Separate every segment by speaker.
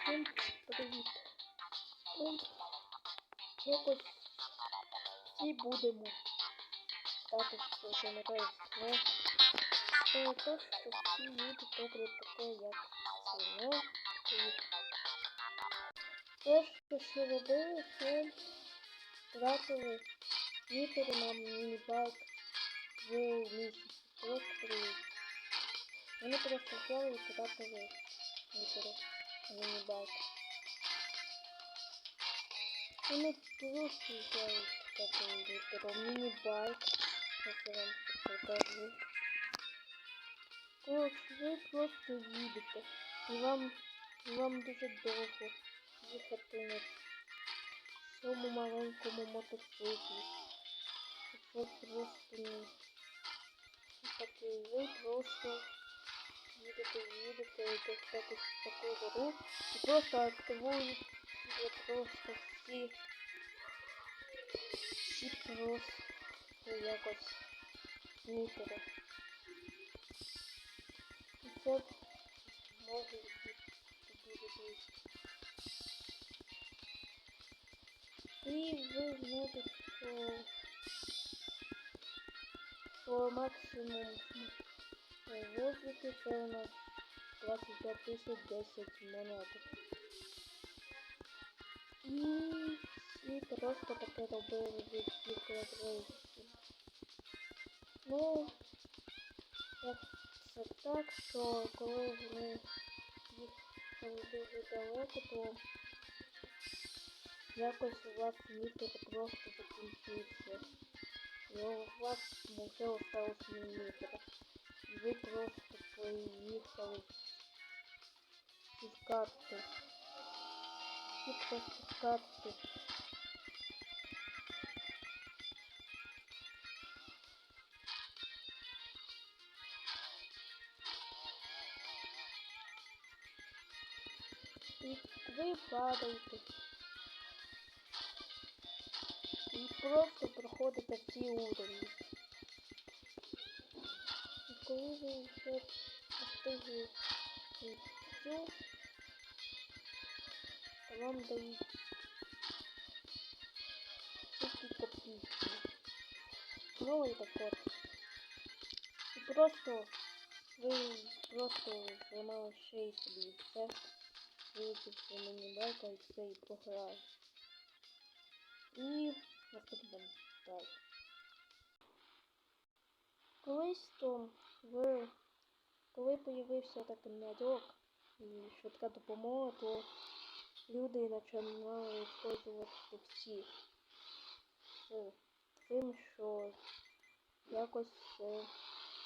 Speaker 1: Всім привіт. Тут якось всі будемо стати пам'ятаю все. Це те, що всі люди добре таке, як село. І перше, що робили, це тратили вітер на міні-байк в місяці. Просто привіт. Вони просто взяли і тратили вітер на міні-байк. Вони просто взяли такий вітер міні-байк. Зараз я вам це покажу. Коротше, ви просто їдете. І вам, і вам дуже довго їхати на цьому маленькому мотоциклі. Це просто не такий ви просто їдете, їдете, йдете якось в таку гору і просто активуєте просто всі, всі просто якось мітери. І це може бути дуже близько. І ви знаєте, що, що максимум е, воздуху це у нас 25 тисяч 10 монеток. І всі просто таке робили від всіх квадратів. Ну, як це так, що коли вони їхали дуже далеко, то якось у вас мітер просто закінчився. І у вас вже осталось міліметр. І ви просто поїхали з карти. І просто з карти. І ви падаєте. І просто проходите всі уровні. І коли ви вже встигли всю, то вам дають тільки копійки. Ну і так от. І просто ви просто зламали шею собі і все. Вилетівши мені байка і все і програли. І наступний так. Колись то в коли появився такий м'ядок і швидка допомога, то люди починали використовувати всі з тим, що якось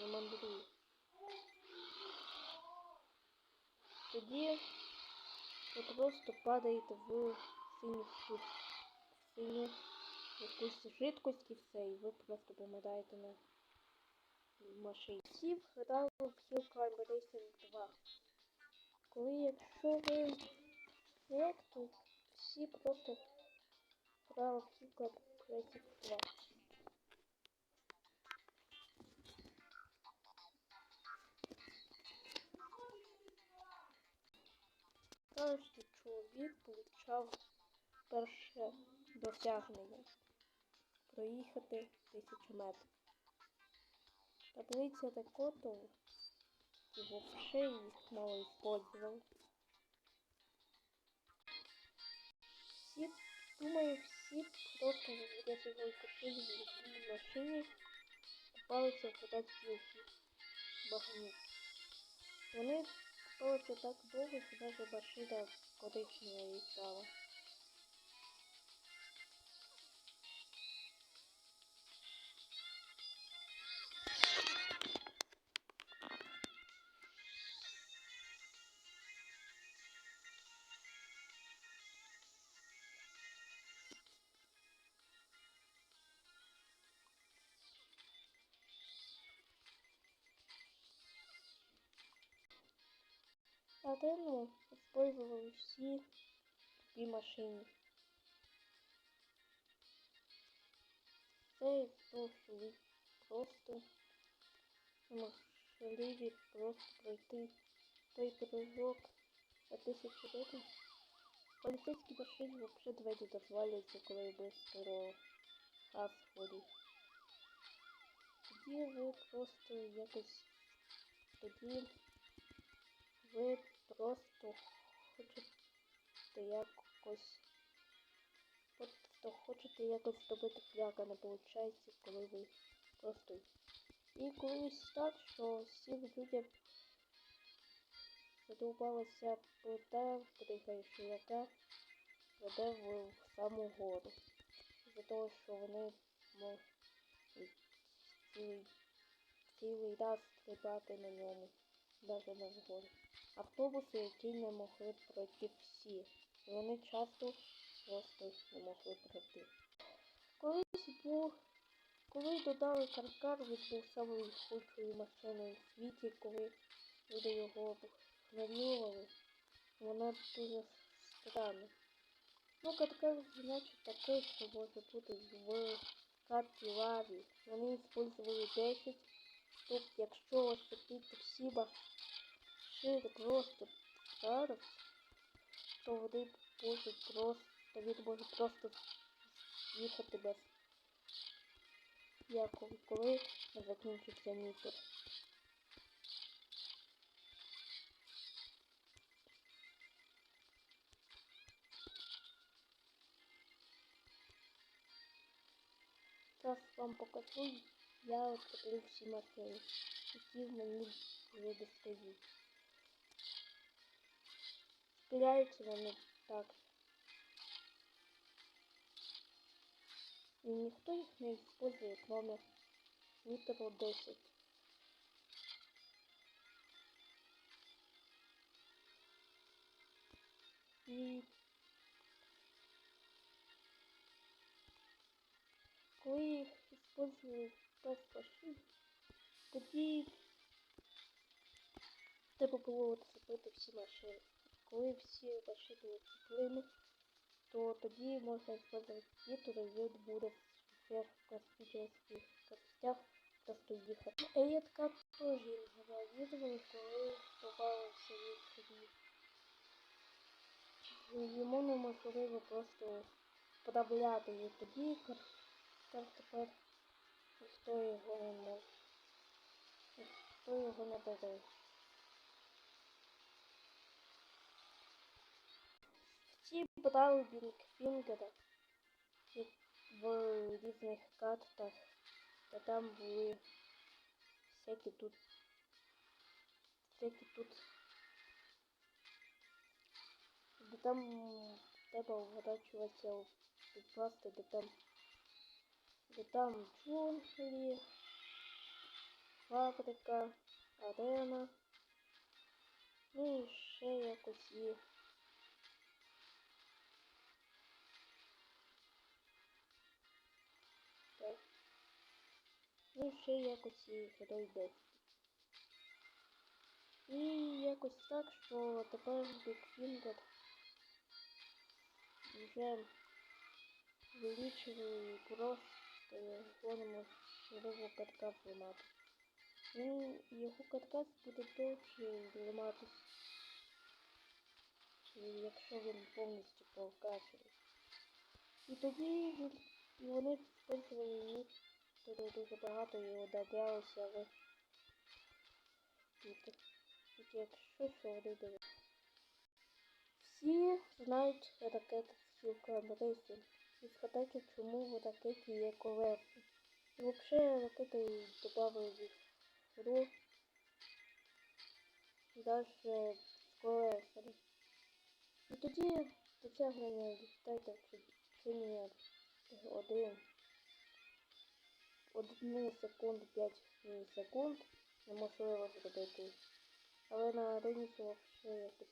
Speaker 1: не мандрує. Тоді ви просто падаєте в синю в синю якусь жидкость і все, і ви просто помираєте на машині. Всі грали в Hill Climb Racing 2. Коли якщо ви як, то всі просто грали в Hill Climb Racing 2. Кажуть, чоловік получав перше досягнення проїхати тисячу метрів. Таблиця Декоту вообще їх мало использовал. Всі, думаю, всі просто врятували купили в одній машині, купалися в податки багнюк. Вони купалися так довго, що навіть машина коричнева стала. Один использовали всі тупі машини. Це із того, що ви просто неможливі просто пройти той прыжок А тисячу доларів? Поліцейські машині взагалі двері дозволяться, коли быстро газ ходить. Тоді ви просто якось... Тоді ви просто хочете якось... Просто хочете якось добити пляка, не виходить, коли ви просто... І колись так, що всім людям задовбалася плита, пригаючи, яка веде в саму гору. За того, що вони цілий, цілий раз стрибати на ньому, навіть на вгору. Автобуси, які не могли пройти всі. І вони часто просто не могли пройти. Колись був, коли додали каркар, він був самою швидкою машиною в світі, коли люди його навілювали. Воно дуже странно. Ну, каркар, значить, такий, що може бути в карті лаві. Вони использовали 10 штук. Якщо освітити всі машини просто зараз, то вони можуть просто, він може просто їхати без якого, коли не закінчиться мітер. Зараз вам покажу, я відкрив всі машини, які мені вже достають. Спіляються вони так. І ніхто їх не использує, кроме Нітро 10. І коли їх использують без машин, тоді треба було оцепити всі машини. Коли всі машини оцеплені, то тоді можна использовать нітро, і він буде в космічних костях просто їхати. Едка теж його відео, коли добавився від Йому неможливо просто подавляти і тоді так тепер ніхто його не може. Ніхто його не бере. Всі брали Бінкфінгера в різних картах, та там були всякі тут всякі тут де там треба вгорачуватися підкласти, де там де там джунглі, фабрика, арена, ну і ще якось і Ну і ще якось і герой 10. І якось так, що тепер Бікфінгер вже вилічили просто його неможливо каркас ламати. Він, його каркас буде довше ламатись, якщо він повністю прокачує. І тоді він, вони використовували туди дуже багато і але тільки, тільки якщо що вони дивляться. Всі знають ракети Сілка Рейсинг. І згадайте, чому в ракеті є колеса. І взагалі ракети додали в гру навіть з колесами. І тоді досягнення літайте в течение один одну секунду 5 секунд неможливо зробити. Але на арені це взагалі якось.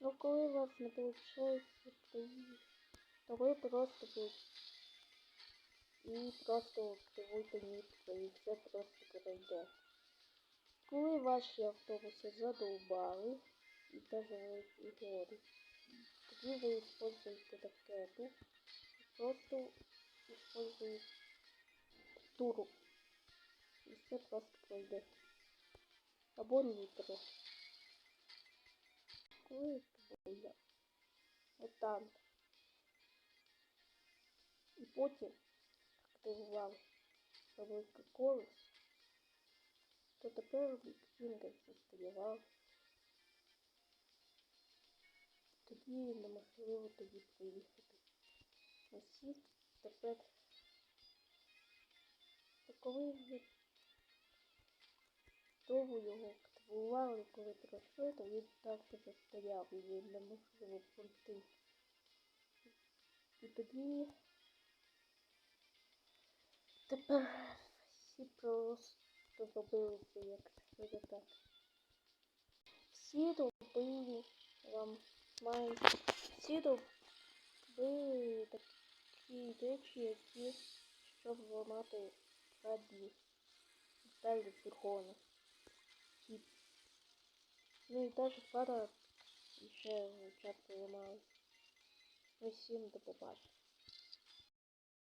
Speaker 1: Ну коли у вас не виходить, то ви просто і просто активуйте нітку і все просто пройде. Коли ваші автобуси задовбали і даже і горять, тоді ви используєте ракету і просто используєте туру. І все просто пройде. Або нітро. коли був мутант. І потім активував великий колес, то тепер він застоював. Тоді неможливо тоді приїхати. Усі тепер. Коли довго його активували, коли пройшли, то він так і застояв і він неможливо пройти. І тоді тепер всі просто зробили це як так. Всі робили вам мають всі робили такі речі, які щоб зламати раді деталі фургону. Тіп. Ну і теж пара ще часто ламалась. Ну всім до побачення.